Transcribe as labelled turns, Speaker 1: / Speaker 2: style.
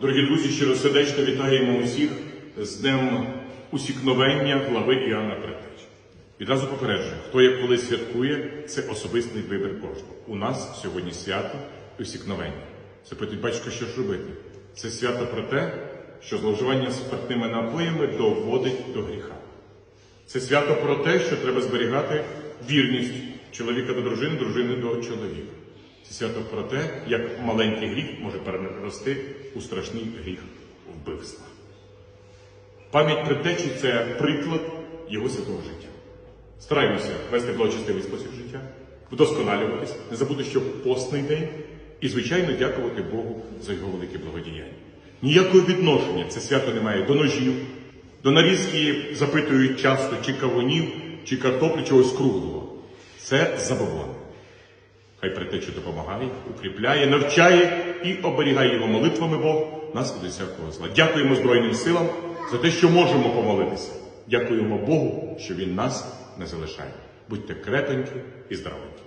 Speaker 1: Дорогі друзі, щиросердечно вітаємо усіх з Днем усікновення глави Іоанна Предтечі. Відразу попереджую, хто як коли святкує, це особистий вибір кожного. У нас сьогодні свято усікновення. Запитують, батько, що ж робити? Це свято про те, що зловживання спиртними напоями доводить до гріха. Це свято про те, що треба зберігати вірність чоловіка до дружини, дружини до чоловіка. Свято про те, як маленький гріх може перерости у страшний гріх вбивства. Пам'ять предтечі це приклад його святого життя. Стараємося вести благочестивий спосіб життя, вдосконалюватись, не забути, що постний день, і, звичайно, дякувати Богу за його велике благодіяння. Ніякого відношення це свято не має до ножів, до нарізки запитують часто чи кавунів, чи картоплі, чогось круглого. Це забобон. Хай притечу допомагає, укріпляє, навчає і оберігає його молитвами Бог нас від усякого зла. Дякуємо Збройним силам за те, що можемо помолитися. Дякуємо Богу, що Він нас не залишає. Будьте кретенькі і здоровенькі.